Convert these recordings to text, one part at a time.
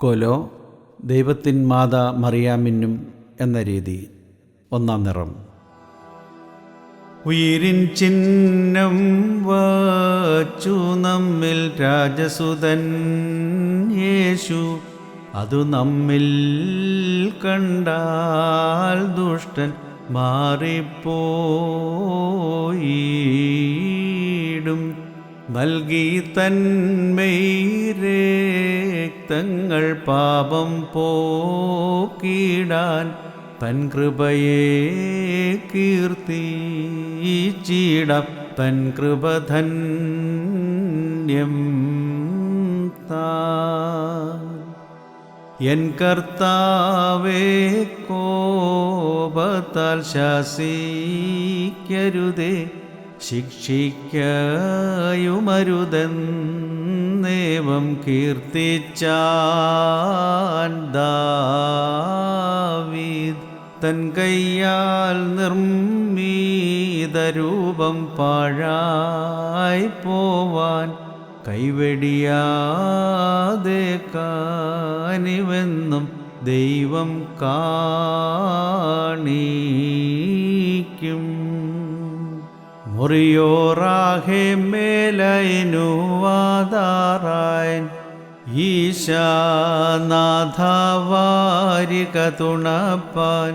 കൊലോ ദൈവത്തിൻ മാതാ മറിയാമിന്നും എന്ന രീതി. ഒന്നാം നിറം. ഉയിരിൻ ചിഹ്നം വച്ചു നമ്മിൽ രാജസുതൻ യേശു. അതു നമ്മിൽ കണ്ടാൽ ദുഷ്ടൻ മാറിപ്പോയിടും നൽകി തന്മൈരേക്തങ്ങൾ പാപം പോക്കിടാൻ തൻ കൃപയെ കീർത്തിച്ചിടം. തൻ കൃപധന്യം എൻ കർത്താവേ കോപത്താൽ ശാസിക്കരുതേ. ശിക്ഷിക്കയുമരുതെന്നേവം കീർത്തിച്ചാൻ തൻ കയ്യാൽ നിർമ്മീതരൂപം പാഴായി പോവാൻ കൈവെടിയാതെ കാനിവെന്നും ദൈവം കാണിക്കും. മുറിയോറാഹെ മേലൈനുവാതാറായൻ ഈശാനാഥവാരിക തുണപ്പാൻ.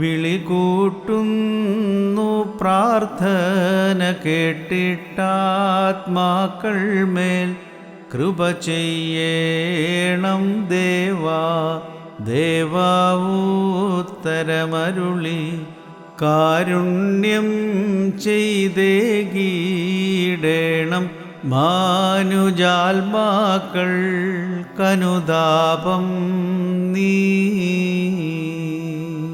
വിളി കൂട്ടുന്നു പ്രാർത്ഥന കേട്ടിട്ടാത്മാക്കൾ മേൽ. കൃപ ചെയ്യേണം ദേവാ ദേവാവൂത്തരമരുളി കാരുണ്യം ചെയ്തേകീടേണം മാനുജാൽമാക്കൾ കനുതാപം നീ